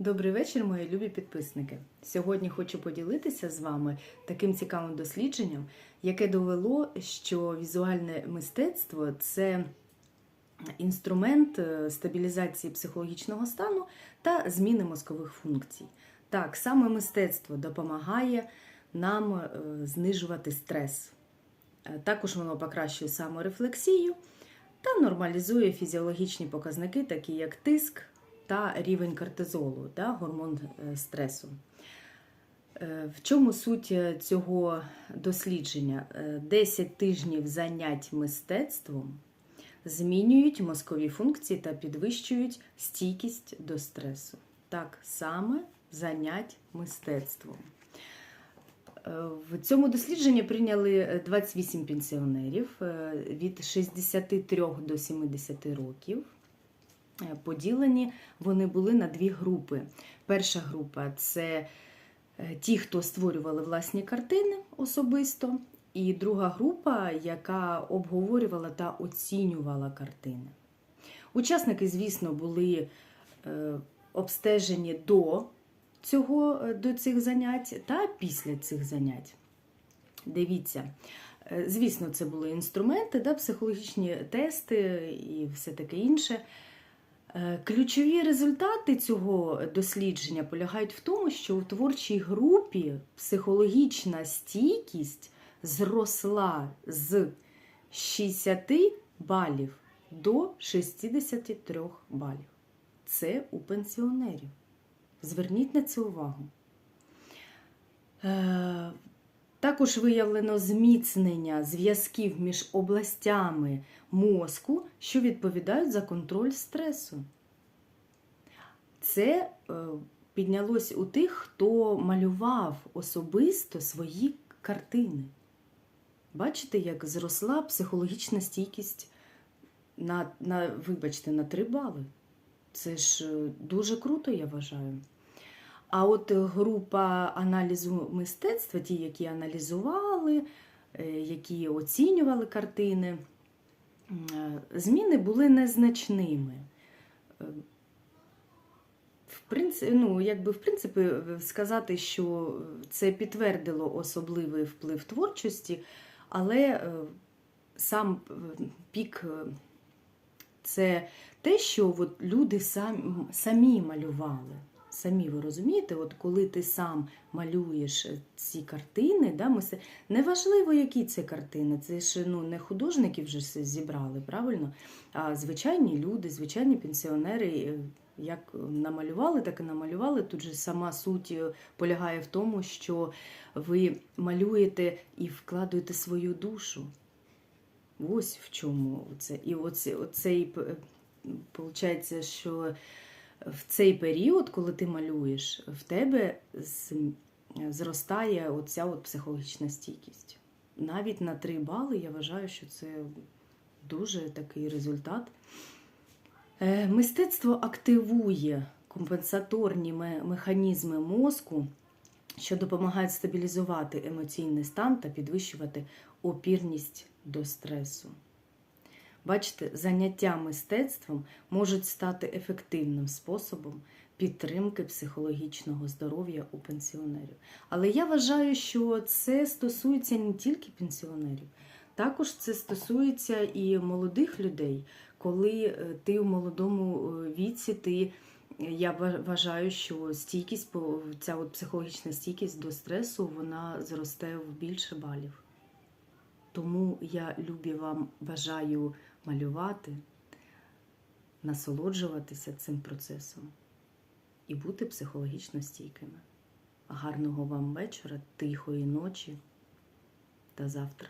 Добрий вечір, мої любі підписники. Сьогодні хочу поділитися з вами таким цікавим дослідженням, яке довело, що візуальне мистецтво це інструмент е, стабілізації психологічного стану та зміни мозкових функцій. Так, саме мистецтво допомагає нам е, знижувати стрес. Е, Також воно покращує саморефлексію та нормалізує фізіологічні показники, такі як тиск та рівень кортизолу, да, гормон е, стресу. Е, В чому суть е, цього дослідження? Е, 10 тижнів занять мистецтвом змінюють мозкові функції та підвищують стійкість до стресу. Так саме занять мистецтвом. В цьому дослідженні прийняли е, 28 пенсіонерів від 63 до 70 років. Е, Поділені вони були на дві групи. Перша група це е, ті, хто створювали власні картини особисто, і друга група, яка обговорювала та оцінювала картини. Учасники, звісно, були е, обстежені до, цього, до цих занять та після цих занять. Дивіться, звісно, це були інструменти, да, психологічні тести і все таке інше. Е, Ключові результати цього дослідження полягають в тому, що у творчій групі психологічна стійкість зросла з 60 балів до 63 балів. Це у пенсіонерів. Зверніть на це увагу. Також виявлено зміцнення зв'язків між областями мозку, що відповідають за контроль стресу. Це е, піднялось у тих, хто малював особисто свої картини. Бачите, як зросла психологічна стійкість на, на вибачте, на 3 бали. Це ж е, дуже круто, я вважаю. А от група аналізу мистецтва, ті, які аналізували, е, які оцінювали картини, е, зміни були незначними. Е, В принципі, ну, якби, в принципі, е, сказати, що це підтвердило особливий вплив творчості, але е, сам е, пік е, це те, що от люди самі малювали. Самі ви розумієте, от коли ти сам малюєш ці картини, да, ми се... неважливо, які це картини, це ж ну, не художники вже все зібрали, правильно? А звичайні люди, звичайні пенсіонери, е, як намалювали, так і намалювали. Тут же сама суть е, полягає в тому, що ви малюєте і вкладуєте свою душу. Ось в чому це. І оце, оцей, виходить, що в цей період, коли ти малюєш, в тебе зростає оця от психологічна стійкість. Навіть на 3 бали я вважаю, що це дуже такий результат. Е, Мистецтво активує компенсаторні механізми мозку, що допомагають стабілізувати емоційний стан та підвищувати опірність до стресу. Бачите, заняття мистецтвом можуть стати ефективним способом підтримки психологічного здоров'я у пенсіонерів. Але я вважаю, що це стосується не тільки пенсіонерів, також це стосується і молодих людей. Коли е, ти у молодому е, віці, ти я вважаю, що стійкість, ця от психологічна стійкість до стресу, вона зросте в більше балів. Тому я любі вам бажаю малювати, насолоджуватися цим процесом і бути психологічно стійкими. Гарного вам вечора, тихої ночі та завтра.